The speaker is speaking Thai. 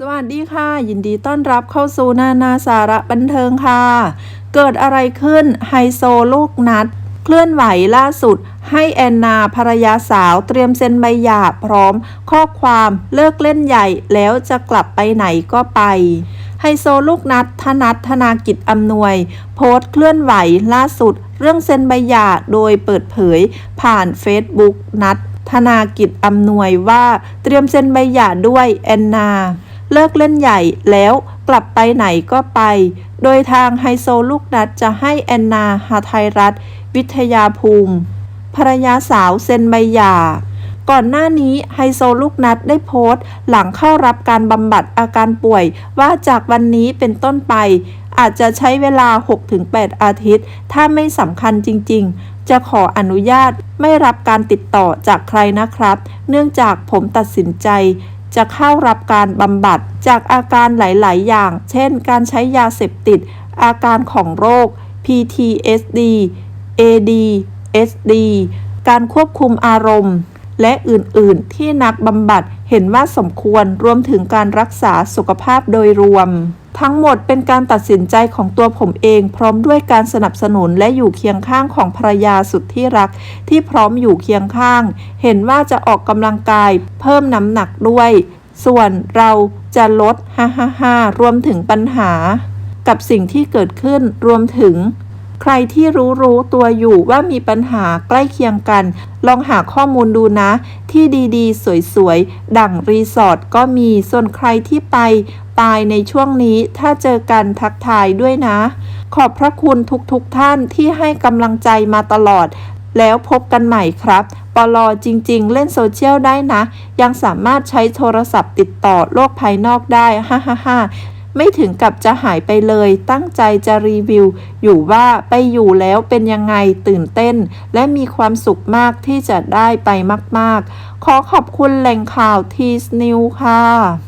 สวัสดีค่ะ ยินดีต้อนรับเข้าสู่นานาสาระบันเทิงค่ะ เกิดอะไรขึ้นไฮโซลูกนัด เคลื่อนไหวล่าสุด ให้แอนนาภรรยาสาวเตรียมเซ็นใบหย่าพร้อม ข้อความเลิกเล่นใหญ่แล้วจะกลับไปไหนก็ไปไฮโซลูกนัดธนัทธนากิจอำนวย โพสต์เคลื่อนไหวล่าสุด เรื่องเซ็นใบหย่าโดยเปิดเผย ผ่านเฟซบุ๊กนัดธนากิจอำนวยว่าเตรียมเซ็นใบหย่าด้วยแอนนา เลิกเล่นใหญ่แล้วกลับไปไหนก็ไป โดยทางไฮโซลูกนัดจะให้แอนนาหาไทยรัฐ วิทยาภูมิ ภรรยาสาวเซ็นใบหย่าก่อนหน้านี้ไฮโซลูกนัดได้โพสต์ หลังเข้ารับการบำบัดอาการป่วย ว่าจากวันนี้เป็นต้นไป อาจจะใช้เวลา 6-8 อาทิตย์ ถ้าไม่สำคัญจริง ๆ จะขออนุญาตไม่รับการติดต่อจากใครนะครับ เนื่องจากผมตัดสินใจ จะเข้ารับการบำบัดจากอาการหลาย ๆ อย่าง เช่น การใช้ยาเสพติด อาการของโรค PTSD ADSD การควบคุมอารมณ์ และอื่น ๆ ที่นักบำบัดเห็นว่าสมควรรวมถึงการรักษาสุขภาพโดยรวม ทั้งหมดเป็นการตัดสินใจของตัวผมเอง พร้อมด้วยการสนับสนุนและอยู่เคียงข้างของภรรยาสุดที่รัก ที่พร้อมอยู่เคียงข้าง เห็นว่าจะออกกำลังกายเพิ่มน้ำหนักด้วย ส่วนเราจะลดฮ่าฮ่าฮ่ารวมถึงปัญหา กับสิ่งที่เกิดขึ้นรวมถึง ใครที่รู้รู้ตัวอยู่ว่ามีปัญหาใกล้เคียงกัน ลองหาข้อมูลดูนะ ที่ดีๆ สวยๆ ดั่งรีสอร์ทก็มีส่วนใครที่ไป ตายในช่วงนี้ถ้าเจอกันทักทายด้วยนะ ขอบพระคุณทุกๆทท่านที่ให้กำลังใจมาตลอด แล้วพบกันใหม่ครับปลอจริง ๆ เล่นโซเชียลได้นะ ยังสามารถใช้โทรศัพท์ติดต่อโลกภายนอกได้ฮ่าฮ่าฮ่าไม่ถึงกับจะหายไปเลย ตั้งใจจะรีวิว อยู่ว่าไปอยู่แล้วเป็นยังไงตื่นเต้น และมีความสุขมากที่จะได้ไปมาก ๆ ขอขอบคุณแหล่งข่าวทีสนิวค่ะ